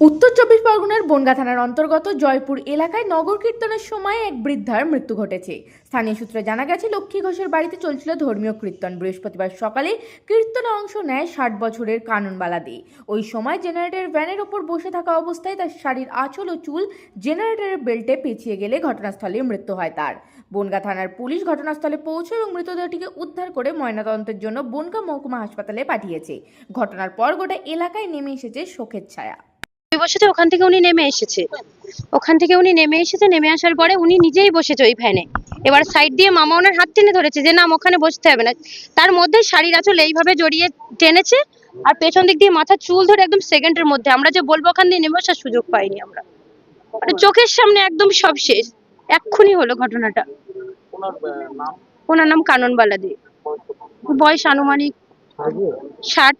উত্তর চব্বিশ পরগনার বনগা থানার অন্তর্গত জয়পুর এলাকায় নগর কীর্তনের সময় এক বৃদ্ধার মৃত্যু ঘটেছে। স্থানীয় সূত্রে জানা গেছে, লক্ষ্মী ঘোষের বাড়িতে চলছিল ধর্মীয় কীর্তন। বৃহস্পতিবার সকালে কীর্তনে অংশ নেয় ষাট বছরের কাননবালা দে ওই সময় জেনারেটরের ভ্যানের ওপর বসে থাকা অবস্থায় তার শাড়ির আঁচল ও চুল জেনারেটরের বেল্টে পেঁচিয়ে গেলে ঘটনাস্থলে মৃত্যু হয় তার। বনগা থানার পুলিশ ঘটনাস্থলে পৌঁছে এবং মৃতদেহটিকে উদ্ধার করে ময়নাতদন্তের জন্য বনগা মহকুমা হাসপাতালে পাঠিয়েছে। ঘটনার পর গোটা এলাকায় নেমে এসেছে শোকের ছায়া। বসেছে ওখান থেকে উনি নেমে এসেছে। ওখান থেকে উনি নেমে এসেছে, নেমে আসার পরে উনি নিজেই বসেছে ওই ফ্যানে এবার সাইড দিয়ে মামা ওনার হাত টেনে ধরেছে যে, না ওখানে বসতে হবে না। তার মধ্যে শাড়ির আঁচল এইভাবে জড়িয়ে টেনেছে আর পেছন দিক দিয়ে মাথার চুল ধরে একদম সেকেন্ডের মধ্যে। আমরা যে বলব ওখান দিয়ে নেমে আসার সুযোগ পাইনি আমরা। মানে চোখের সামনে একদম সব শেষ। এক্ষুনি হলো ঘটনাটা। ওনার নাম নাম কাননবালা দে। বয়স আনুমানিক ষাট।